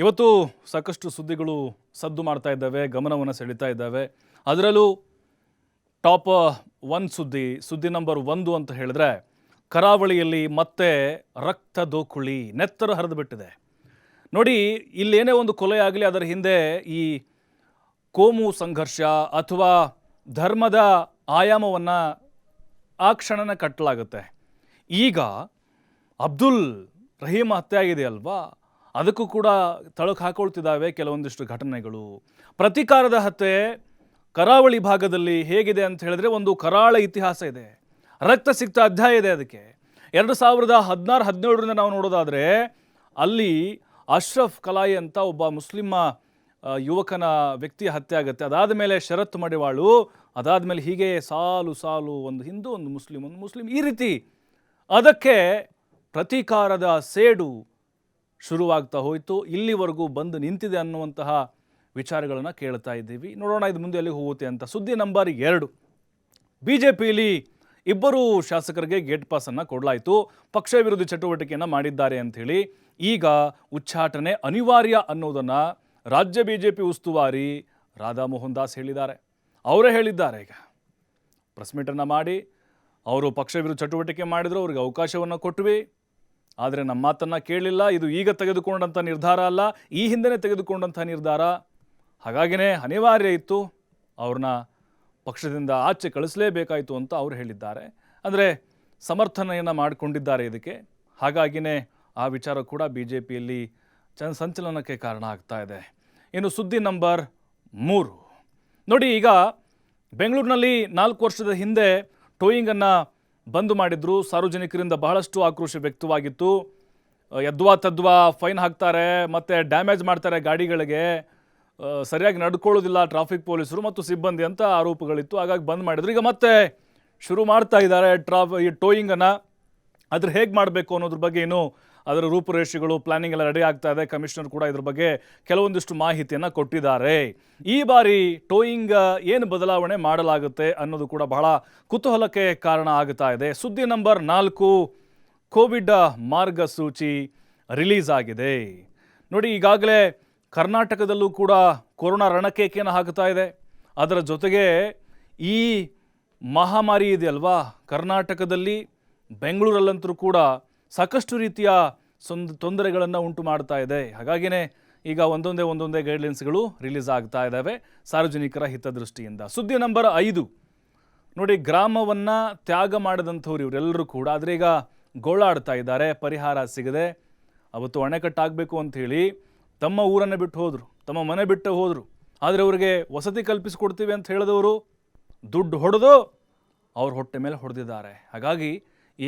ಇವತ್ತು ಸಾಕಷ್ಟು ಸುದ್ದಿಗಳು ಸದ್ದು ಮಾಡ್ತಾ ಇದ್ದಾವೆ, ಗಮನವನ್ನು ಸೆಳೀತಾ ಇದ್ದಾವೆ. ಅದರಲ್ಲೂ ಟಾಪ್ ಒನ್ ಸುದ್ದಿ ಸುದ್ದಿ ನಂಬರ್ ಒಂದು ಅಂತ ಹೇಳಿದ್ರೆ, ಕರಾವಳಿಯಲ್ಲಿ ಮತ್ತೆ ರಕ್ತ ದೋಕುಳಿ, ನೆತ್ತರು ಹರಿದು ಬಿಟ್ಟಿದೆ. ನೋಡಿ ಇಲ್ಲೇನೇ ಒಂದು ಕೊಲೆ ಆಗಲಿ, ಅದರ ಹಿಂದೆ ಈ ಕೋಮು ಸಂಘರ್ಷ ಅಥವಾ ಧರ್ಮದ ಆಯಾಮವನ್ನು ಆ ಕ್ಷಣನ ಕಟ್ಟಲಾಗುತ್ತೆ ಈಗ ಅಬ್ದುಲ್ ರಹೀಮ್ ಹತ್ಯೆ ಆಗಿದೆ ಅಲ್ವಾ ಅದಕ್ಕೂ ಕೂಡ ತಳಕು ಹಾಕೊಳ್ತಿದ್ದಾವೆ ಕೆಲವೊಂದಿಷ್ಟು ಘಟನೆಗಳು. ಪ್ರತಿಕಾರದ ಹತ್ಯೆ ಕರಾವಳಿ ಭಾಗದಲ್ಲಿ ಹೇಗಿದೆ ಅಂತ ಹೇಳಿದ್ರೆ ಒಂದು ಕರಾಳ ಇತಿಹಾಸ ಇದೆ. ರಕ್ತ ಸಿಕ್ತ ಅಧ್ಯಾಯ ಇದೆ ಅದಕ್ಕೆ. ಎರಡು ಸಾವಿರದ ಹದಿನಾರು, ಹದಿನೇಳರಿಂದ ನಾವು ನೋಡೋದಾದರೆ ಅಲ್ಲಿ ಅಶ್ರಫ್ ಕಲಾಯಿ ಅಂತ ಒಬ್ಬ ಮುಸ್ಲಿಮ ಯುವಕನ ವ್ಯಕ್ತಿ ಹತ್ಯೆ ಆಗುತ್ತೆ. ಅದಾದ ಮೇಲೆ ಶರತ್ ಮಡಿವಾಳು, ಅದಾದ ಮೇಲೆ ಹೀಗೆ ಸಾಲು ಸಾಲು ಒಂದು ಹಿಂದೂ, ಒಂದು ಮುಸ್ಲಿಂ ಒಂದು ಮುಸ್ಲಿಂ ಈ ರೀತಿ. ಅದಕ್ಕೆ ಪ್ರತೀಕಾರದ ಸೇಡು ಶುರುವಾಗ್ತಾ ಹೋಯಿತು. ಇಲ್ಲಿವರೆಗೂ ಬಂದು ನಿಂತಿದೆ ಅನ್ನುವಂತಹ ವಿಚಾರಗಳನ್ನು ಕೇಳ್ತಾ ಇದ್ದೀವಿ. ನೋಡೋಣ, ಇದು ಮುಂದೆ ಎಲ್ಲಿ ಹೋಗುತ್ತೆ ಅಂತ. ಸುದ್ದಿ ನಂಬರ್ ಎರಡು. ಬಿ ಜೆ ಪಿಲಿ ಇಬ್ಬರು ಶಾಸಕರಿಗೆ ಗೇಟ್ ಪಾಸನ್ನು ಕೊಡಲಾಯಿತು. ಪಕ್ಷ ವಿರೋಧಿ ಚಟುವಟಿಕೆಯನ್ನು ಮಾಡಿದ್ದಾರೆ ಅಂಥೇಳಿ. ಈಗ ಉಚ್ಚಾಟನೆ ಅನಿವಾರ್ಯ ಅನ್ನೋದನ್ನು ರಾಜ್ಯ ಬಿ ಜೆ ಪಿ ಉಸ್ತುವಾರಿ ರಾಧಾಮೋಹನ್ ದಾಸ್ ಹೇಳಿದ್ದಾರೆ. ಅವರೇ ಹೇಳಿದ್ದಾರೆ ಈಗ. ಪ್ರೆಸ್ ಮೀಟನ್ನು ಮಾಡಿ, ಅವರು ಪಕ್ಷ ವಿರೋಧ ಚಟುವಟಿಕೆ ಮಾಡಿದ್ರು, ಅವ್ರಿಗೆ ಅವಕಾಶವನ್ನು ಕೊಟ್ವಿ. ಆದರೆ ನಮ್ಮ ಮಾತನ್ನು ಕೇಳಲಿಲ್ಲ, ಇದು ಈಗ ತೆಗೆದುಕೊಂಡಂಥ ನಿರ್ಧಾರ ಅಲ್ಲ, ಈ ಹಿಂದೆನೇ ತೆಗೆದುಕೊಂಡಂಥ ನಿರ್ಧಾರ. ಹಾಗಾಗಿನೇ ಅನಿವಾರ್ಯ ಇತ್ತು ಅವ್ರನ್ನ ಪಕ್ಷದಿಂದ ಆಚೆ ಕಳಿಸಲೇಬೇಕಾಯಿತು ಅಂತ ಅವರು ಹೇಳಿದ್ದಾರೆ. ಅಂದರೆ ಸಮರ್ಥನೆಯನ್ನು ಮಾಡಿಕೊಂಡಿದ್ದಾರೆ ಇದಕ್ಕೆ. ಹಾಗಾಗಿನೇ ಆ ವಿಚಾರ ಕೂಡ ಬಿ ಜೆ ಪಿಯಲ್ಲಿ ಚನ್ ಸಂಚಲನಕ್ಕೆ ಕಾರಣ ಆಗ್ತಾ ಇದೆ. ಇನ್ನು ಸುದ್ದಿ ನಂಬರ್ ಮೂರು. ನೋಡಿ ಈಗ ಬೆಂಗಳೂರಿನಲ್ಲಿ ನಾಲ್ಕು ವರ್ಷದ ಹಿಂದೆ ಟೋಯಿಂಗನ್ನು ಬಂದ್ ಮಾಡಿದ್ರು. ಸಾರ್ವಜನಿಕರಿಂದ ಬಹಳಷ್ಟು ಆಕ್ರೋಶ ವ್ಯಕ್ತವಾಗಿತ್ತು. ಯದ್ವಾ ತದ್ವಾ ಫೈನ್ ಹಾಕ್ತಾರೆ, ಮತ್ತು ಡ್ಯಾಮೇಜ್ ಮಾಡ್ತಾರೆ ಗಾಡಿಗಳಿಗೆ. ಸರಿಯಾಗಿ ನಡ್ಕೊಳ್ಳೋದಿಲ್ಲ ಟ್ರಾಫಿಕ್ ಪೊಲೀಸರು ಮತ್ತು ಸಿಬ್ಬಂದಿ ಅಂತ ಆರೋಪಗಳಿತ್ತು. ಹಾಗಾಗಿ ಬಂದ್ ಮಾಡಿದ್ರು. ಈಗ ಮತ್ತೆ ಶುರು ಮಾಡ್ತಾ ಇದ್ದಾರೆ ಟ್ರಾಫ್ ಈ ಟೋಯಿಂಗನ್ನು. ಅದ್ರ ಹೇಗೆ ಮಾಡಬೇಕು ಅನ್ನೋದ್ರ ಬಗ್ಗೆ ಏನು ಅದರ ರೂಪುರೇಷೆಗಳು ಪ್ಲಾನಿಂಗ್ ಎಲ್ಲ ರೆಡಿ ಆಗ್ತಾ ಇದೆ. ಕಮಿಷನರ್ ಕೂಡ ಇದ್ರ ಬಗ್ಗೆ ಕೆಲವೊಂದಿಷ್ಟು ಮಾಹಿತಿಯನ್ನು ಕೊಟ್ಟಿದ್ದಾರೆ. ಈ ಬಾರಿ ಟೋಯಿಂಗ್ ಏನು ಬದಲಾವಣೆ ಮಾಡಲಾಗುತ್ತೆ ಅನ್ನೋದು ಕೂಡ ಬಹಳ ಕುತೂಹಲಕ್ಕೆ ಕಾರಣ ಆಗ್ತಾ ಇದೆ. ಸುದ್ದಿ ನಂಬರ್ ನಾಲ್ಕು ಕೋವಿಡ್ ಮಾರ್ಗಸೂಚಿ ರಿಲೀಸ್ ಆಗಿದೆ. ನೋಡಿ, ಈಗಾಗಲೇ ಕರ್ನಾಟಕದಲ್ಲೂ ಕೂಡ ಕೊರೋನಾ ರಣಕೇಕೆಯನ್ನು ಹಾಕ್ತಾ ಇದೆ. ಅದರ ಜೊತೆಗೆ ಈ ಮಹಾಮಾರಿ ಇದೆಯಲ್ವಾ? ಕರ್ನಾಟಕದಲ್ಲಿ, ಬೆಂಗಳೂರಲ್ಲಂತೂ ಕೂಡ ಸಾಕಷ್ಟು ರೀತಿಯ ಸೊಂದ್ ತೊಂದರೆಗಳನ್ನು ಉಂಟು ಮಾಡ್ತಾ ಇದೆ. ಹಾಗಾಗಿನೇ ಈಗ ಒಂದೊಂದೇ ಒಂದೊಂದೇ ಗೈಡ್ಲೈನ್ಸ್ಗಳು ರಿಲೀಸ್ ಆಗ್ತಾ ಇದ್ದಾವೆ ಸಾರ್ವಜನಿಕರ ಹಿತದೃಷ್ಟಿಯಿಂದ. ಸುದ್ದಿ ನಂಬರ್ ಐದು. ನೋಡಿ, ಗ್ರಾಮವನ್ನು ತ್ಯಾಗ ಮಾಡಿದಂಥವ್ರು ಇವರೆಲ್ಲರೂ ಕೂಡ, ಆದರೆ ಈಗ ಗೋಳಾಡ್ತಾ ಇದ್ದಾರೆ, ಪರಿಹಾರ ಸಿಗದೆ. ಅವತ್ತು ಅಣೆಕಟ್ಟಾಗಬೇಕು ಅಂಥೇಳಿ ತಮ್ಮ ಊರನ್ನು ಬಿಟ್ಟು ಹೋದರು, ತಮ್ಮ ಮನೆ ಬಿಟ್ಟು ಹೋದರು. ಆದರೆ ಅವರಿಗೆ ವಸತಿ ಕಲ್ಪಿಸಿಕೊಡ್ತೀವಿ ಅಂತ ಹೇಳಿದವರು ದುಡ್ಡು ಹೊಡೆದು ಅವ್ರ ಹೊಟ್ಟೆ ಮೇಲೆ ಹೊಡೆದಿದ್ದಾರೆ. ಹಾಗಾಗಿ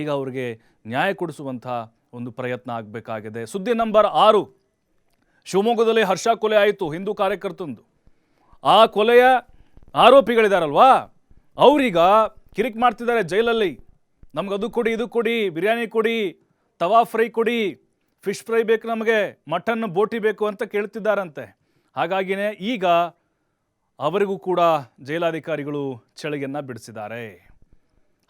ಈಗ ಅವರಿಗೆ ನ್ಯಾಯ ಕೊಡಿಸುವಂಥ ಒಂದು ಪ್ರಯತ್ನ ಆಗಬೇಕಾಗಿದೆ. ಸುದ್ದಿ ನಂಬರ್ ಆರು. ಶಿವಮೊಗ್ಗದಲ್ಲಿ ಹರ್ಷ ಕೊಲೆ ಆಯಿತು, ಹಿಂದೂ ಕಾರ್ಯಕರ್ತಂದು. ಆ ಕೊಲೆಯ ಆರೋಪಿಗಳಿದಾರಲ್ವಾ? ಅವರೀಗ ಕಿರಿಕ್ ಮಾಡ್ತಿದ್ದಾರೆ ಜೈಲಲ್ಲಿ. ನಮ್ಗೆ ಅದು ಕೊಡಿ, ಇದು ಕೊಡಿ, ಬಿರಿಯಾನಿ ಕೊಡಿ, ತವಾ ಫ್ರೈ ಕೊಡಿ, ಫಿಶ್ ಫ್ರೈ ಬೇಕು ನಮಗೆ, ಮಟನ್ ಬೋಟಿ ಬೇಕು ಅಂತ ಕೇಳ್ತಿದ್ದಾರಂತೆ. ಹಾಗಾಗಿನೇ ಈಗ ಅವರಿಗೂ ಕೂಡ ಜೈಲಾಧಿಕಾರಿಗಳು ಚಳಿಗೆಯನ್ನು ಬಿಡಿಸಿದ್ದಾರೆ.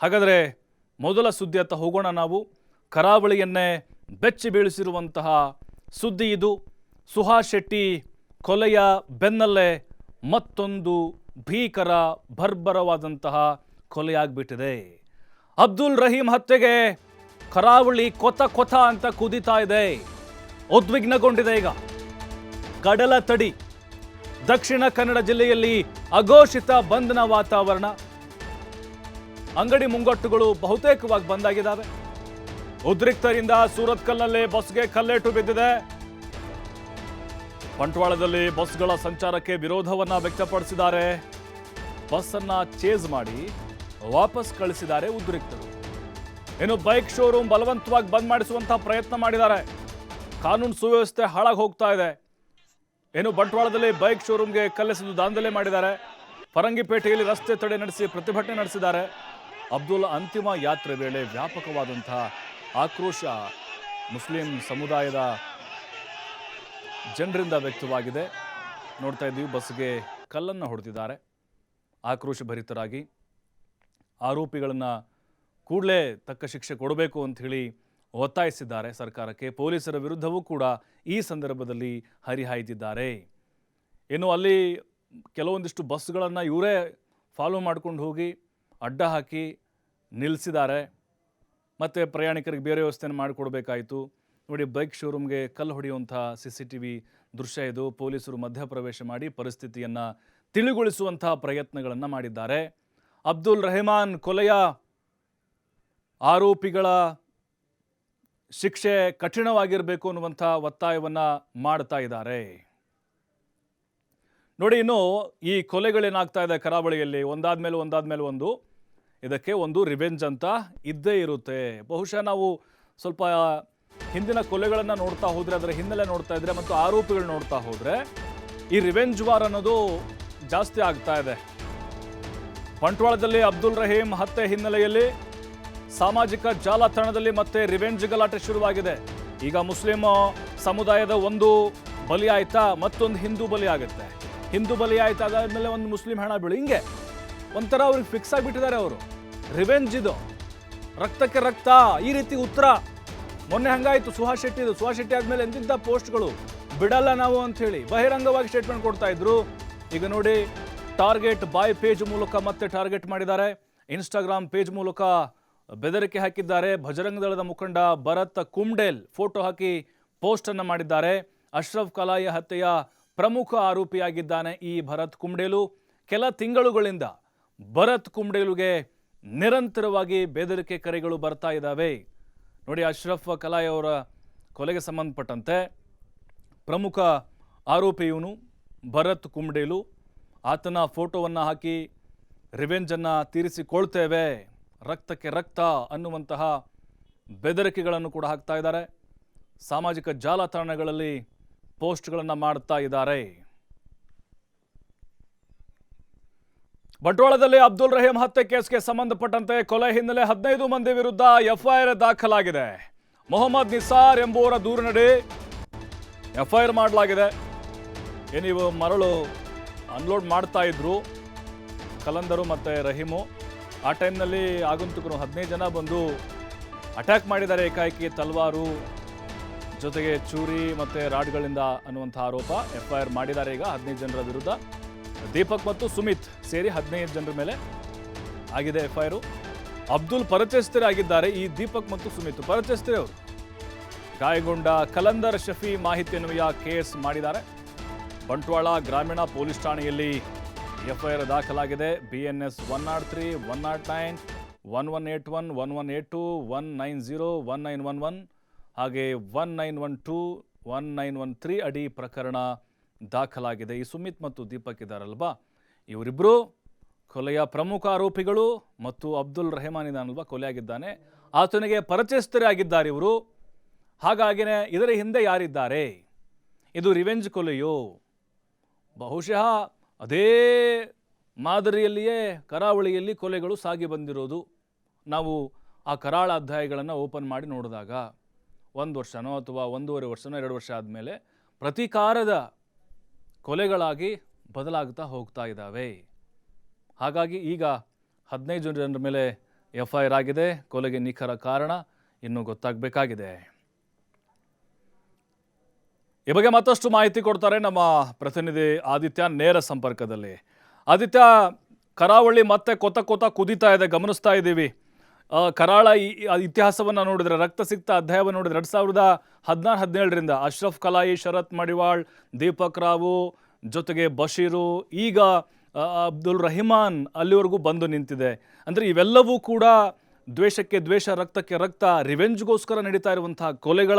ಹಾಗಾದರೆ ಮೊದಲ ಸುದ್ದಿ ಸುದ್ದಿಯತ್ತ ಹೋಗೋಣ ನಾವು. ಕರಾವಳಿಯನ್ನೇ ಬೆಚ್ಚಿ ಬೀಳಿಸಿರುವಂತಹ ಸುದ್ದಿ ಇದು. ಸುಹಾಸ್ ಶೆಟ್ಟಿ ಕೊಲೆಯ ಬೆನ್ನಲ್ಲೇ ಮತ್ತೊಂದು ಭೀಕರ ಭರ್ಬರವಾದಂತಹ ಕೊಲೆಯಾಗ್ಬಿಟ್ಟಿದೆ. ಅಬ್ದುಲ್ ರಹೀಂ ಹತ್ಯೆಗೆ ಕರಾವಳಿ ಕೊತ ಕೊತ ಅಂತ ಕುದಿತಾ ಇದೆ. ಉದ್ವಿಗ್ನಗೊಂಡಿದೆ ಈಗ. ಕಡಲ ತಡಿ. ದಕ್ಷಿಣ ಕನ್ನಡ ಜಿಲ್ಲೆಯಲ್ಲಿ ಅಘೋಷಿತ ಬಂಧನ ವಾತಾವರಣ. ಅಂಗಡಿ ಮುಂಗಟ್ಟುಗಳು ಬಹುತೇಕವಾಗಿ ಬಂದಾಗಿದ್ದಾವೆ. ಉದ್ರಿಕ್ತರಿಂದ ಸೂರತ್ಕಲ್ನಲ್ಲಿ ಬಸ್ಗೆ ಕಲ್ಲೇಟು ಬಿದ್ದಿದೆ. ಬಂಟ್ವಾಳದಲ್ಲಿ ಬಸ್ಗಳ ಸಂಚಾರಕ್ಕೆ ವಿರೋಧವನ್ನ ವ್ಯಕ್ತಪಡಿಸಿದ್ದಾರೆ. ಬಸ್ ಅನ್ನ ಚೇಸ್ ಮಾಡಿ ವಾಪಸ್ ಕಳಿಸಿದ್ದಾರೆ ಉದ್ರಿಕ್ತರು. ಇನ್ನು ಬೈಕ್ ಶೋರೂಮ್ ಬಲವಂತವಾಗಿ ಬಂದ್ ಮಾಡಿಸುವಂತಹ ಪ್ರಯತ್ನ ಮಾಡಿದ್ದಾರೆ. ಕಾನೂನು ಸುವ್ಯವಸ್ಥೆ ಹಾಳಾಗಿ ಹೋಗ್ತಾ ಇದೆ. ಏನು ಬಂಟ್ವಾಳದಲ್ಲಿ ಬೈಕ್ ಶೋರೂಮ್ಗೆ ಕಲ್ಲೆಸೆದು ದಾಂಧಲೆ ಮಾಡಿದ್ದಾರೆ. ಫರಂಗಿಪೇಟೆಯಲ್ಲಿ ರಸ್ತೆ ತಡೆ ನಡೆಸಿ ಪ್ರತಿಭಟನೆ ನಡೆಸಿದ್ದಾರೆ. ಅಬ್ದುಲ್ ಅಂತಿಮ ಯಾತ್ರೆ ವೇಳೆ ವ್ಯಾಪಕವಾದಂತಹ ಆಕ್ರೋಶ ಮುಸ್ಲಿಂ ಸಮುದಾಯದ ಜನರಿಂದ ವ್ಯಕ್ತವಾಗಿದೆ. ನೋಡ್ತಾ ಇದ್ದೀವಿ, ಬಸ್ಗೆ ಕಲ್ಲನ್ನು ಹೊಡೆದಿದ್ದಾರೆ. ಆಕ್ರೋಶ ಭರಿತರಾಗಿ. ಆರೋಪಿಗಳನ್ನು ಕೂಡಲೇ ತಕ್ಕ ಶಿಕ್ಷೆ ಕೊಡಬೇಕು ಅಂಥೇಳಿ ಒತ್ತಾಯಿಸಿದ್ದಾರೆ ಸರ್ಕಾರಕ್ಕೆ. ಪೊಲೀಸರ ವಿರುದ್ಧವೂ ಕೂಡ ಈ ಸಂದರ್ಭದಲ್ಲಿ ಹರಿಹಾಯ್ದಿದ್ದಾರೆ. ಇನ್ನು ಅಲ್ಲಿ ಕೆಲವೊಂದಿಷ್ಟು ಬಸ್ಗಳನ್ನು ಇವರೇ ಫಾಲೋ ಮಾಡ್ಕೊಂಡು ಹೋಗಿ ಅಡ್ಡ ಹಾಕಿ ನಿಲ್ಲಿಸಿದ್ದಾರೆ. ಮತ್ತು ಪ್ರಯಾಣಿಕರಿಗೆ ಬೇರೆ ವ್ಯವಸ್ಥೆಯನ್ನು ಮಾಡಿಕೊಡಬೇಕಾಯಿತು. ನೋಡಿ, ಬೈಕ್ ಶೋರೂಮ್ಗೆ ಕಲ್ಲು ಹೊಡೆಯುವಂಥ ಸಿ ಸಿ ಟಿ ವಿ ದೃಶ್ಯ ಇದು. ಪೊಲೀಸರು ಮಧ್ಯಪ್ರವೇಶ ಮಾಡಿ ಪರಿಸ್ಥಿತಿಯನ್ನು ತಿಳಿಗೊಳಿಸುವಂಥ ಪ್ರಯತ್ನಗಳನ್ನು ಮಾಡಿದ್ದಾರೆ. ಅಬ್ದುಲ್ ರೆಹಮಾನ್ ಕೊಲೆಯ ಆರೋಪಿಗಳ ಶಿಕ್ಷೆ ಕಠಿಣವಾಗಿರಬೇಕು ಅನ್ನುವಂಥ ಒತ್ತಾಯವನ್ನು ಮಾಡ್ತಾ ಇದ್ದಾರೆ. ನೋಡಿ, ಇನ್ನು ಈ ಕೊಲೆಗಳೇನಾಗ್ತಾ ಇದೆ ಕರಾವಳಿಯಲ್ಲಿ ಒಂದಾದ ಮೇಲೆ ಒಂದಾದ ಮೇಲೆ ಒಂದು. ಇದಕ್ಕೆ ಒಂದು ರಿವೆಂಜ್ ಅಂತ ಇದ್ದೇ ಇರುತ್ತೆ. ಬಹುಶಃ ನಾವು ಸ್ವಲ್ಪ ಹಿಂದಿನ ಕೊಲೆಗಳನ್ನು ನೋಡ್ತಾ ಹೋದರೆ, ಅದರ ಹಿನ್ನೆಲೆ ನೋಡ್ತಾ ಇದ್ರೆ ಮತ್ತು ಆರೋಪಿಗಳು ನೋಡ್ತಾ ಹೋದರೆ, ಈ ರಿವೆಂಜ್ ವಾರ್ ಅನ್ನೋದು ಜಾಸ್ತಿ ಆಗ್ತಾ ಇದೆ. ಬಂಟ್ವಾಳದಲ್ಲಿ ಅಬ್ದುಲ್ ರಹೀಂ ಹತ್ಯೆ ಹಿನ್ನೆಲೆಯಲ್ಲಿ ಸಾಮಾಜಿಕ ಜಾಲತಾಣದಲ್ಲಿ ಮತ್ತೆ ರಿವೆಂಜ್ ಗಲಾಟೆ ಶುರುವಾಗಿದೆ. ಈಗ ಮುಸ್ಲಿಂ ಸಮುದಾಯದ ಒಂದು ಬಲಿ ಆಯ್ತಾ, ಮತ್ತೊಂದು ಹಿಂದೂ ಬಲಿ ಆಗುತ್ತೆ. ಹಿಂದೂ ಬಲಿ ಆಯ್ತಾ ಅದಾದ್ಮೇಲೆ ಒಂದು ಮುಸ್ಲಿಂ ಹಣ ಬೀಳು. ಹಿಂಗೆ ಒಂಥರ ಅವ್ರಿಗೆ ಫಿಕ್ಸ್ ಆಗಿಬಿಟ್ಟಿದ್ದಾರೆ ಅವರು. ರಿವೆಂಜ್ ಇದು. ರಕ್ತಕ್ಕೆ ರಕ್ತ, ಈ ರೀತಿ ಉತ್ತರ. ಮೊನ್ನೆ ಹಂಗಾಯ್ತು ಸುಹಾಸ್ ಶೆಟ್ಟಿದು ಸುಹಾಸ್ ಶೆಟ್ಟಿ ಆದ್ಮೇಲೆ ಪೋಸ್ಟ್ ಪೋಸ್ಟ್ಗಳು? ಬಿಡಲ್ಲ ನಾವು ಅಂತ ಹೇಳಿ ಬಹಿರಂಗವಾಗಿ ಸ್ಟೇಟ್ಮೆಂಟ್ ಕೊಡ್ತಾ ಇದ್ರು. ಈಗ ನೋಡಿ, ಟಾರ್ಗೆಟ್ ಬಾಯ್ ಪೇಜ್ ಮೂಲಕ ಮತ್ತೆ ಟಾರ್ಗೆಟ್ ಮಾಡಿದ್ದಾರೆ. ಇನ್ಸ್ಟಾಗ್ರಾಮ್ ಪೇಜ್ ಮೂಲಕ ಬೆದರಿಕೆ ಹಾಕಿದ್ದಾರೆ. ಭಜರಂಗ ದಳದ ಮುಖಂಡ ಭರತ್ ಕುಮ್ಡೇಲ್ ಫೋಟೋ ಹಾಕಿ ಪೋಸ್ಟನ್ನು ಮಾಡಿದ್ದಾರೆ. ಅಶ್ರಫ್ ಕಲಾಯಿ ಹತ್ಯೆಯ ಪ್ರಮುಖ ಆರೋಪಿಯಾಗಿದ್ದಾನೆ ಈ ಭರತ್ ಕುಮ್ಡೇಲು ಕೆಲ ತಿಂಗಳುಗಳಿಂದ ಭರತ್ ಕುಮ್ಡೇಲುಗೆ ನಿರಂತರವಾಗಿ ಬೆದರಿಕೆ ಕರೆಗಳು ಬರ್ತಾ ಇದ್ದಾವೆ. ನೋಡಿ, ಅಶ್ರಫ್ ಕಲಾಯ್ ಅವರ ಕೊಲೆಗೆ ಸಂಬಂಧಪಟ್ಟಂತೆ ಪ್ರಮುಖ ಆರೋಪಿ ಭರತ್ ಕುಮ್ಡೇಲು ಆತನ ಫೋಟೋವನ್ನು ಹಾಕಿ ರಿವೆಂಜನ್ನು ತೀರಿಸಿಕೊಳ್ತೇವೆ, ರಕ್ತಕ್ಕೆ ರಕ್ತ ಅನ್ನುವಂತಹ ಬೆದರಿಕೆಗಳನ್ನು ಕೂಡ ಹಾಕ್ತಾ ಇದ್ದಾರೆ. ಸಾಮಾಜಿಕ ಜಾಲತಾಣಗಳಲ್ಲಿ ಪೋಸ್ಟ್ಗಳನ್ನು ಮಾಡ್ತಾ ಇದ್ದಾರೆ. ಬಂಟ್ವಾಳದಲ್ಲಿ ಅಬ್ದುಲ್ ರಹೀಂ ಹತ್ಯೆ ಕೇಸ್ಗೆ ಸಂಬಂಧಪಟ್ಟಂತೆ ಕೊಲೆ ಹಿನ್ನೆಲೆ ಹದಿನೈದು ಮಂದಿ ವಿರುದ್ಧ ಎಫ್ಐಆರ್ ದಾಖಲಾಗಿದೆ. ಮೊಹಮ್ಮದ್ ನಿಸಾರ್ ಎಂಬುವರ ದೂರಿನಡಿ ಎಫ್ಐಆರ್ ಮಾಡಲಾಗಿದೆ. ಏನಿವು ಮರಳು ಅನ್ಲೋಡ್ ಮಾಡ್ತಾ ಇದ್ರು ಕಲಂದರು ಮತ್ತು ರಹೀಮು. ಆ ಟೈಮ್ನಲ್ಲಿ ಆಗಂತುಕರು ಹದಿನೈದು ಜನ ಬಂದು ಅಟ್ಯಾಕ್ ಮಾಡಿದ್ದಾರೆ ಏಕಾಏಕಿ ತಲ್ವಾರು ಜೊತೆಗೆ ಚೂರಿ ಮತ್ತು ರಾಡ್ಗಳಿಂದ ಅನ್ನುವಂಥ ಆರೋಪ ಎಫ್ಐಆರ್ ಮಾಡಿದ್ದಾರೆ. ಈಗ ಹದಿನೈದು ಜನರ ವಿರುದ್ಧ ದೀಪಕ್ ಮತ್ತು ಸುಮಿತ್ ಸೇರಿ ಹದಿನೈದು ಜನರ ಮೇಲೆ ಆಗಿದೆ ಎಫ್ಐಆರ್. ಅಬ್ದುಲ್ ಪರಿಚಯಸ್ಥರಾಗಿದ್ದಾರೆ ಈ ದೀಪಕ್ ಮತ್ತು ಸುಮಿತ್. ಪರಿಚಯಸ್ಥರೇ ಅವರು ಗಾಯಗೊಂಡ ಕಲಂದರ್ ಶಫಿ ಮಾಹಿತಿ ಅನ್ವಯ ಕೇಸ್ ಮಾಡಿದ್ದಾರೆ. ಬಂಟ್ವಾಳ ಗ್ರಾಮೀಣ ಪೊಲೀಸ್ ಠಾಣೆಯಲ್ಲಿ ಎಫ್ಐಆರ್ ದಾಖಲಾಗಿದೆ. B N S one nought three one nought nine one one eight one one one eight two one nine zero one nine one one ಹಾಗೆ one nine one two one nine one three ಅಡಿ ಪ್ರಕರಣ ದಾಖಲಾಗಿದೆ. ಈ ಸುಮಿತ್ ಮತ್ತು ದೀಪಕ್ ಇದ್ದಾರಲ್ವಾ ಇವರಿಬ್ಬರು ಕೊಲೆಯ ಪ್ರಮುಖ ಆರೋಪಿಗಳು ಮತ್ತು ಅಬ್ದುಲ್ ರೆಹಮಾನ್ ಕೊಲೆಯಾಗಿದ್ದಾನೆ. ಆತನಿಗೆ ಪರಿಚಯಸ್ಥರೇ ಆಗಿದ್ದಾರೆ ಇವರು. ಹಾಗಾಗಿನೇ ಇದರ ಹಿಂದೆ ಯಾರಿದ್ದಾರೆ? ಇದು ರಿವೆಂಜ್ ಕೊಲೆಯೋ? ಬಹುಶಃ ಅದೇ ಮಾದರಿಯಲ್ಲಿಯೇ ಕರಾವಳಿಯಲ್ಲಿ ಕೊಲೆಗಳು ಸಾಗಿ ಬಂದಿರೋದು. ನಾವು ಆ ಕರಾಳ ಅಧ್ಯಾಯಗಳನ್ನು ಓಪನ್ ಮಾಡಿ ನೋಡಿದಾಗ, ಒಂದು ವರ್ಷನೋ ಅಥವಾ ಒಂದೂವರೆ ವರ್ಷನೋ, ಎರಡು ವರ್ಷ ಆದಮೇಲೆ ಪ್ರತೀಕಾರದ ಕೊಲೆಗಳಾಗಿ ಬದಲಾಗ್ತಾ ಹೋಗ್ತಾ ಇದ್ದಾವೆ. ಹಾಗಾಗಿ ಈಗ ಹದಿನೈದು ಜನರ ಮೇಲೆ ಎಫ್ ಐ ಆರ್ ಆಗಿದೆ. ಕೊಲೆಗೆ ನಿಖರ ಕಾರಣ ಇನ್ನೂ ಗೊತ್ತಾಗಬೇಕಾಗಿದೆ. ಈ ಬಗ್ಗೆ ಮತ್ತಷ್ಟು ಮಾಹಿತಿ ಕೊಡ್ತಾರೆ ನಮ್ಮ ಪ್ರತಿನಿಧಿ ಆದಿತ್ಯ ನೇರ ಸಂಪರ್ಕದಲ್ಲಿ. ಆದಿತ್ಯ, ಕರಾವಳಿ ಮತ್ತೆ ಕೊತ ಕೊತ ಕುದೀತಾ ಇದೆ. ಗಮನಿಸ್ತಾ ಇದ್ದೀವಿ. ಕರಾಳ ಇತಿಹಾಸವನ್ನು ನೋಡಿದ್ರೆ, ರಕ್ತ ಸಿಕ್ತ ಅಧ್ಯಾಯವನ್ನು ನೋಡಿದ್ರೆ, ಎರಡು ಸಾವಿರದ ಹದಿನಾರು, ಹದಿನೇಳರಿಂದ ಅಶ್ರಫ್ ಕಲಾಯಿ, ಶರತ್ ಮಡಿವಾಳ್, ದೀಪಕ್ ರಾವು ಜೊತೆಗೆ ಬಶೀರು, ಈಗ ಅಬ್ದುಲ್ ರಹಿಮಾನ್ ಅಲ್ಲಿವರೆಗೂ ಬಂದು ನಿಂತಿದೆ. ಅಂದರೆ ಇವೆಲ್ಲವೂ ಕೂಡ ದ್ವೇಷಕ್ಕೆ ದ್ವೇಷ, ರಕ್ತಕ್ಕೆ ರಕ್ತ, ರಿವೆಂಜ್ಗೋಸ್ಕರ ನಡೀತಾ ಇರುವಂತಹ ಕೊಲೆಗಳ,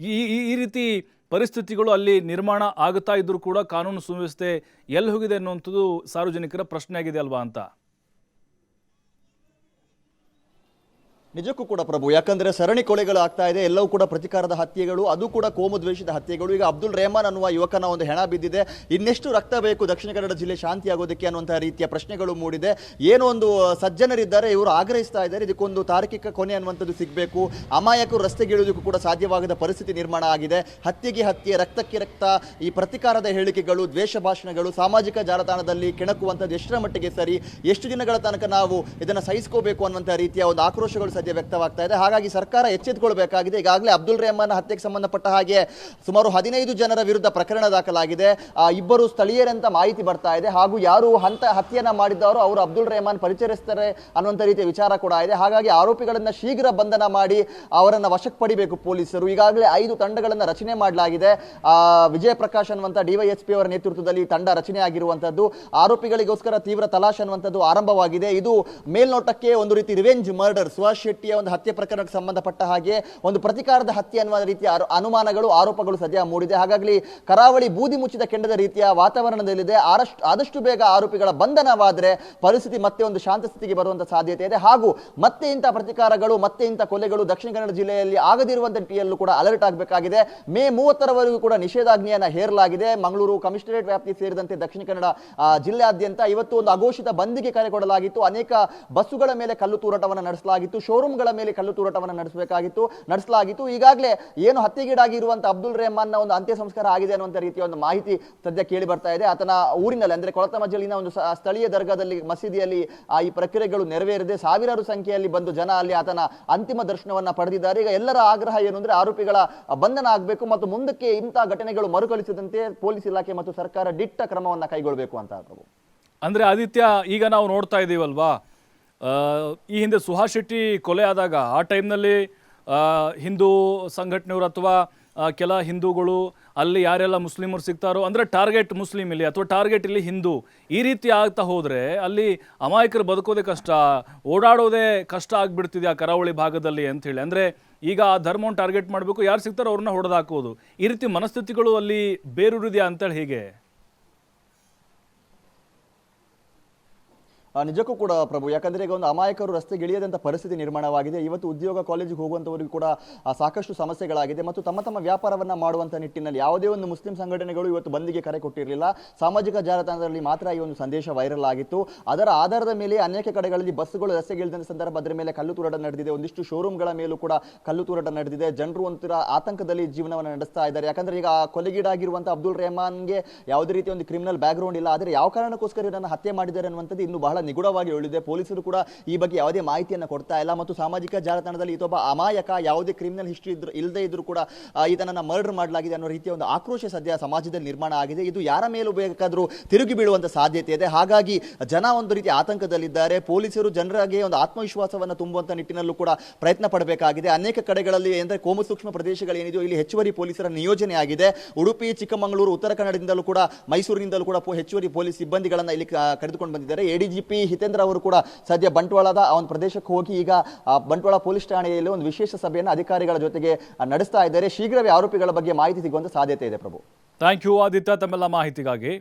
ಈ- ಈ ರೀತಿ ಪರಿಸ್ಥಿತಿಗಳು ಅಲ್ಲಿ ನಿರ್ಮಾಣ ಆಗುತ್ತಾ ಇದ್ದರೂ ಕೂಡ ಕಾನೂನು ಸುವ್ಯವಸ್ಥೆ ಎಲ್ಲಿ ಹೋಗಿದೆ ಅನ್ನುವಂಥದ್ದು ಸಾರ್ವಜನಿಕರ ಪ್ರಶ್ನೆ ಆಗಿದೆ ಅಲ್ವಾ ಅಂತ. ನಿಜಕ್ಕೂ ಕೂಡ ಪ್ರಭು, ಯಾಕಂದ್ರೆ ಸರಣಿ ಕೊಲೆಗಳು ಆಗ್ತಾ ಇದೆ, ಎಲ್ಲವೂ ಕೂಡ ಪ್ರತಿಕಾರದ ಹತ್ಯೆಗಳು, ಅದು ಕೂಡ ಕೋಮು ದ್ವೇಷದ ಹತ್ಯೆಗಳು. ಈಗ ಅಬ್ದುಲ್ ರೆಹಮಾನ್ ಅನ್ನುವ ಯುವಕನ ಒಂದು ಹೆಣ ಬಿದ್ದಿದೆ. ಇನ್ನೆಷ್ಟು ರಕ್ತ ಬೇಕು ದಕ್ಷಿಣ ಕನ್ನಡ ಜಿಲ್ಲೆ ಶಾಂತಿ ಆಗೋದಕ್ಕೆ ಅನ್ನುವಂತಹ ರೀತಿಯ ಪ್ರಶ್ನೆಗಳು ಮೂಡಿದೆ. ಏನೋ ಒಂದು ಸಜ್ಜನರಿದ್ದಾರೆ, ಇವರು ಆಗ್ರಹಿಸ್ತಾ ಇದ್ದಾರೆ, ಇದಕ್ಕೊಂದು ತಾರ್ಕಿಕ ಕೊನೆ ಅನ್ನುವಂಥದ್ದು ಸಿಗಬೇಕು. ಅಮಾಯಕರು ರಸ್ತೆಗಿಳಿಯೋದಕ್ಕೂ ಕೂಡ ಸಾಧ್ಯವಾಗದ ಪರಿಸ್ಥಿತಿ ನಿರ್ಮಾಣ ಆಗಿದೆ. ಹತ್ಯೆಗೆ ಹತ್ಯೆ, ರಕ್ತಕ್ಕೆ ರಕ್ತ, ಈ ಪ್ರತಿಕಾರದ ಹೇಳಿಕೆಗಳು, ದ್ವೇಷ ಭಾಷಣಗಳು, ಸಾಮಾಜಿಕ ಜಾಲತಾಣದಲ್ಲಿ ಕೆಣಕುವಂಥದ್ದು ಎಷ್ಟರ ಮಟ್ಟಿಗೆ ಸರಿ, ಎಷ್ಟು ದಿನಗಳ ತನಕ ನಾವು ಇದನ್ನು ಸಹಿಸ್ಕೋಬೇಕು ಅನ್ನುವಂಥ ರೀತಿಯ ಒಂದು ಆಕ್ರೋಶಗಳು ಸದ್ಯ ವ್ಯಕ್ತವಾಗ್ತಾ ಇದೆ. ಹಾಗಾಗಿ ಸರ್ಕಾರ ಎಚ್ಚೆತ್ತುಕೊಳ್ಬೇಕಾಗಿದೆ ಈಗಾಗಲೇ ಅಬ್ದುಲ್ ರೆಹಮಾನ್ ಹತ್ಯೆಗೆ ಸಂಬಂಧಪಟ್ಟ ಹಾಗೆ ಸುಮಾರು ಹದಿನೈದು ಜನರ ವಿರುದ್ಧ ಪ್ರಕರಣ ದಾಖಲಾಗಿದೆ. ಇಬ್ಬರು ಸ್ಥಳೀಯರಂತ ಮಾಹಿತಿ ಬರ್ತಾ ಇದೆ. ಹಾಗೂ ಯಾರು ಹಂತ, ಹತ್ಯೆಯನ್ನ ಮಾಡಿದ್ದಾರೋ ಅವರು ಅಬ್ದುಲ್ ರೆಹಮಾನ್ ಪರಿಚಯಿಸ್ತಾರೆ ಅನ್ನುವಂಥ ರೀತಿಯ ವಿಚಾರ ಕೂಡ ಇದೆ. ಹಾಗಾಗಿ ಆರೋಪಿಗಳನ್ನ ಶೀಘ್ರ ಬಂಧನ ಮಾಡಿ ಅವರನ್ನ ವಶಕ್ಕೆ ಪಡಿಬೇಕು ಪೊಲೀಸರು. ಈಗಾಗಲೇ ಐದು ತಂಡಗಳನ್ನ ರಚನೆ ಮಾಡಲಾಗಿದೆ. ವಿಜಯ ಪ್ರಕಾಶ್ ಅನ್ನುವಂಥ ಡಿವೈಎಸ್ಪಿ ಅವರ ನೇತೃತ್ವದಲ್ಲಿ ತಂಡ ರಚನೆ ಆಗಿರುವಂಥದ್ದು ಆರೋಪಿಗಳಿಗೋಸ್ಕರ ತೀವ್ರ ತಲಾಶ್ ಅನ್ನುವಂಥದ್ದು ಆರಂಭವಾಗಿದೆ. ಇದು ಮೇಲ್ನೋಟಕ್ಕೆ ಒಂದು ರೀತಿ ರಿವೆಂಜ್, ಮರ್ಡರ್ ಸುಹಾಸ್ ಶೆಟ್ಟಿಯ ಒಂದು ಹತ್ಯೆ ಪ್ರಕರಣಕ್ಕೆ ಸಂಬಂಧಪಟ್ಟ ಹಾಗೆ ಒಂದು ಪ್ರತಿಕಾರದ ಹತ್ಯೆ ಅನ್ನುವ ರೀತಿಯ ಅನುಮಾನಗಳು, ಆರೋಪಗಳು ಸದ್ಯ ಮೂಡಿದೆ. ಹಾಗಾಗಿ ಕರಾವಳಿ ಬೂದಿ ಮುಚ್ಚಿದ ಕೆಂಡದ ರೀತಿಯ ವಾತಾವರಣದಲ್ಲಿದೆ. ಆರಷ್ಟು ಆದಷ್ಟು ಬೇಗ ಆರೋಪಿಗಳ ಬಂಧನವಾದರೆ ಪರಿಸ್ಥಿತಿ ಮತ್ತೆ ಒಂದು ಶಾಂತ ಸ್ಥಿತಿಗೆ ಬರುವಂತಹ ಸಾಧ್ಯತೆ ಇದೆ. ಹಾಗೂ ಮತ್ತೆ ಇಂಥ ಪ್ರತಿಕಾರಗಳು, ಮತ್ತೆ ಇಂಥ ಕೊಲೆಗಳು ದಕ್ಷಿಣ ಕನ್ನಡ ಜಿಲ್ಲೆಯಲ್ಲಿ ಆಗದಿರುವಂತ ರೀತಿಯಲ್ಲೂ ಕೂಡ ಅಲರ್ಟ್ ಆಗಬೇಕಾಗಿದೆ. ಮೇ ಮೂವತ್ತರವರೆಗೂ ಕೂಡ ನಿಷೇಧಾಜ್ಞೆಯನ್ನು ಹೇರಲಾಗಿದೆ. ಮಂಗಳೂರು ಕಮಿಷನರೇಟ್ ವ್ಯಾಪ್ತಿ ಸೇರಿದಂತೆ ದಕ್ಷಿಣ ಕನ್ನಡ ಜಿಲ್ಲೆಯಾದ್ಯಂತ ಇವತ್ತು ಒಂದು ಅಘೋಷಿತ ಬಂದಿಗೆ ಕರೆ ಕೊಡಲಾಗಿತ್ತು. ಅನೇಕ ಬಸ್ಸುಗಳ ಮೇಲೆ ಕಲ್ಲು ತೂರಾಟವನ್ನು ನಡೆಸಲಾಗಿತ್ತು. ಶೋರೂಮ್ಗಳ ಮೇಲೆ ಕಲ್ಲು ತೂರಾಟವನ್ನು ನಡೆಸಬೇಕಾಗಿತ್ತು, ನಡೆಸಲಾಗಿತ್ತು. ಈಗಾಗಲೇ ಏನು ಹತ್ಯೆಗೀಡಾಗಿರುವಂತ ಅಬ್ದುಲ್ ರೆಹಮಾನ್ನ ಒಂದು ಅಂತ್ಯ ಸಂಸ್ಕಾರ ಆಗಿದೆ ಅನ್ನುವಂಥ ರೀತಿಯ ಒಂದು ಮಾಹಿತಿ ಸದ್ಯ ಕೇಳಿ ಬರ್ತಾ ಇದೆ. ಆತನ ಊರಿನಲ್ಲಿ, ಅಂದ್ರೆ ಕೊಳತಮಜ್ಜಲಿನ ಒಂದು ಸ್ಥಳೀಯ ದರ್ಗಾದಲ್ಲಿ, ಮಸೀದಿಯಲ್ಲಿ ಈ ಪ್ರಕ್ರಿಯೆಗಳು ನೆರವೇರಿದೆ. ಸಾವಿರಾರು ಸಂಖ್ಯೆಯಲ್ಲಿ ಬಂದು ಜನ ಅಲ್ಲಿ ಆತನ ಅಂತಿಮ ದರ್ಶನವನ್ನ ಪಡೆದಿದ್ದಾರೆ. ಈಗ ಎಲ್ಲರ ಆಗ್ರಹ ಏನು ಅಂದ್ರೆ ಆರೋಪಿಗಳ ಬಂಧನ ಆಗಬೇಕು ಮತ್ತು ಮುಂದಕ್ಕೆ ಇಂಥ ಘಟನೆಗಳು ಮರುಕಳಿಸದಂತೆ ಪೊಲೀಸ್ ಇಲಾಖೆ ಮತ್ತು ಸರ್ಕಾರ ದಿಟ್ಟ ಕ್ರಮವನ್ನ ಕೈಗೊಳ್ಳಬೇಕು ಅಂತ ಅಂದರೆ ಆದಿತ್ಯ, ಈಗ ನಾವು ನೋಡ್ತಾ ಇದ್ದೀವಲ್ವಾ ಈ ಹಿಂದೆ ಸುಹಾಸ್ ಶೆಟ್ಟಿ ಕೊಲೆ ಆದಾಗ ಆ ಟೈಮ್ನಲ್ಲಿ ಹಿಂದೂ ಸಂಘಟನೆಯವರು ಅಥವಾ ಕೆಲ ಹಿಂದೂಗಳು ಅಲ್ಲಿ ಯಾರೆಲ್ಲ ಮುಸ್ಲಿಮರು ಸಿಗ್ತಾರೋ, ಅಂದರೆ ಟಾರ್ಗೆಟ್ ಮುಸ್ಲಿಂ ಇಲ್ಲಿ ಅಥವಾ ಟಾರ್ಗೆಟ್ ಇಲ್ಲಿ ಹಿಂದೂ, ಈ ರೀತಿ ಆಗ್ತಾ ಹೋದರೆ ಅಲ್ಲಿ ಅಮಾಯಕರು ಬದುಕೋದೇ ಕಷ್ಟ, ಓಡಾಡೋದೇ ಕಷ್ಟ ಆಗಿಬಿಡ್ತಿದೆ ಆ ಕರಾವಳಿ ಭಾಗದಲ್ಲಿ ಅಂಥೇಳಿ ಅಂದರೆ ಈಗ ಆ ಧರ್ಮವನ್ನು ಟಾರ್ಗೆಟ್ ಮಾಡಬೇಕು, ಯಾರು ಸಿಗ್ತಾರೋ ಅವ್ರನ್ನ ಹೊಡೆದಾಕೋದು. ಈ ರೀತಿ ಮನಸ್ಥಿತಿಗಳು ಅಲ್ಲಿ ಬೇರೂರಿದೆಯಾ ಅಂತೇಳಿ ಹೀಗೆ? ನಿಜಕ್ಕೂ ಕೂಡ ಪ್ರಭು, ಯಾಕಂದ್ರೆ ಈಗ ಒಂದು ಅಮಾಯಕರು ರಸ್ತೆಗೆ ಇಳಿಯದಂತ ಪರಿಸ್ಥಿತಿ ನಿರ್ಮಾಣವಾಗಿದೆ. ಇವತ್ತು ಉದ್ಯೋಗ ಕಾಲೇಜಿಗೆ ಹೋಗುವಂತವರಿಗೂ ಕೂಡ ಸಾಕಷ್ಟು ಸಮಸ್ಯೆಗಳಾಗಿದೆ ಮತ್ತು ತಮ್ಮ ತಮ್ಮ ವ್ಯಾಪಾರವನ್ನ ಮಾಡುವಂತ ನಿಟ್ಟಿನಲ್ಲಿ ಯಾವುದೇ ಒಂದು ಮುಸ್ಲಿಂ ಸಂಘಟನೆಗಳು ಇವತ್ತು ಬಂದಿಗೆ ಕರೆ ಕೊಟ್ಟಿರಲಿಲ್ಲ. ಸಾಮಾಜಿಕ ಜಾಲತಾಣದಲ್ಲಿ ಮಾತ್ರ ಈ ಒಂದು ಸಂದೇಶ ವೈರಲ್ ಆಗಿತ್ತು. ಅದರ ಆಧಾರದ ಮೇಲೆ ಅನೇಕ ಕಡೆಗಳಲ್ಲಿ ಬಸ್ಸುಗಳು ರಸ್ತೆಗೆ ಇಳಿದ ಸಂದರ್ಭ ಅದರ ಮೇಲೆ ಕಲ್ಲು ತೂರಾಟ ನಡೆದಿದೆ. ಒಂದಿಷ್ಟು ಶೋರೂಮ್ಗಳ ಮೇಲೂ ಕೂಡ ಕಲ್ಲು ತೂರಾಟ ನಡೆದಿದೆ. ಜನರು ಒಂಥರ ಆತಂಕದಲ್ಲಿ ಜೀವನವನ್ನು ನಡೆಸ್ತಾ ಇದ್ದಾರೆ. ಯಾಕಂದ್ರೆ ಈಗ ಆ ಕೊಲೆಗೀಡಾಗಿರುವಂತ ಅಬ್ದುಲ್ ರೆಹಮಾನ್ಗೆ ಯಾವುದೇ ರೀತಿಯ ಒಂದು ಕ್ರಿಮಿನಲ್ ಬ್ಯಾಕ್ಗ್ರೌಂಡ್ ಇಲ್ಲ. ಆದರೆ ಯಾವ ಕಾರಣಕ್ಕೋಸ್ಕರ ಇದನ್ನು ಹತ್ಯೆ ಮಾಡಿದ್ದಾರೆ ಅನ್ನುವಂಥದ್ದು ಇನ್ನೂ ಬಹಳ ನಿಗೂಢವಾಗಿ ಉಳಿದಿದೆ ಪೊಲೀಸರು ಕೂಡ ಈ ಬಗ್ಗೆ ಯಾವುದೇ ಮಾಹಿತಿಯನ್ನು ಕೊಡ್ತಾ ಇಲ್ಲ. ಮತ್ತು ಸಾಮಾಜಿಕ ಜಾಲತಾಣದಲ್ಲಿ ಈತೊಬ್ಬ ಅಮಾಯಕ, ಯಾವುದೇ ಕ್ರಿಮಿನಲ್ ಹಿಸ್ಟ್ರಿ ಇದ್ರು ಇಲ್ಲದೆ ಇದ್ರೂ ಕೂಡ ಈತನನ್ನು ಮರ್ಡರ್ ಮಾಡಲಾಗಿದೆ ಅನ್ನೋ ರೀತಿಯ ಒಂದು ಆಕ್ರೋಶ ಸದ್ಯ ಸಮಾಜದಲ್ಲಿ ನಿರ್ಮಾಣ ಆಗಿದೆ. ಇದು ಯಾರ ಮೇಲೂ ಬೇಕಾದರೂ ತಿರುಗಿ ಬೀಳುವಂಥ ಸಾಧ್ಯತೆ ಇದೆ. ಹಾಗಾಗಿ ಜನ ಒಂದು ರೀತಿ ಆತಂಕದಲ್ಲಿದ್ದಾರೆ. ಪೊಲೀಸರು ಜನರಿಗೆ ಒಂದು ಆತ್ಮವಿಶ್ವಾಸವನ್ನು ತುಂಬುವಂಥ ನಿಟ್ಟಿನಲ್ಲೂ ಕೂಡ ಪ್ರಯತ್ನ ಪಡಬೇಕಾಗಿದೆ. ಅನೇಕ ಕಡೆಗಳಲ್ಲಿ ಅಂದರೆ ಕೋಮು ಸೂಕ್ಷ್ಮ ಪ್ರದೇಶಗಳೇನಿದೆಯೋ ಇಲ್ಲಿ ಹೆಚ್ಚುವರಿ ಪೊಲೀಸರ ನಿಯೋಜನೆ ಆಗಿದೆ. ಉಡುಪಿ, ಚಿಕ್ಕಮಗಳೂರು, ಉತ್ತರ ಕನ್ನಡದಿಂದಲೂ ಕೂಡ, ಮೈಸೂರಿನಿಂದಲೂ ಕೂಡ ಹೆಚ್ಚುವರಿ ಪೊಲೀಸ್ ಸಿಬ್ಬಂದಿಗಳನ್ನು ಇಲ್ಲಿ ಕರೆದುಕೊಂಡು ಬಂದಿದ್ದಾರೆ. ಎಡಿಜಿಪಿ ಹಿತೇಂದ್ರ ಅವರು ಕೂಡ ಸದ್ಯ ಬಂಟ್ವಾಳದ ಆ ಒಂದು ಪ್ರದೇಶಕ್ಕೆ ಹೋಗಿ ಈಗ ಬಂಟ್ವಾಳ ಪೊಲೀಸ್ ಠಾಣೆಯಲ್ಲಿ ಒಂದು ವಿಶೇಷ ಸಭೆಯನ್ನು ಅಧಿಕಾರಿಗಳ ಜೊತೆಗೆ ನಡೆಸ್ತಾ ಇದ್ದಾರೆ. ಶೀಘ್ರವೇ ಆರೋಪಿಗಳ ಬಗ್ಗೆ ಮಾಹಿತಿ ಸಿಗುವಂತ ಸಾಧ್ಯತೆ ಇದೆ ಪ್ರಭು. ಥ್ಯಾಂಕ್ ಯು, ಆದಿತ್ಯ, ತಮ್ಮೆಲ್ಲ ಮಾಹಿತಿಗಾಗಿ.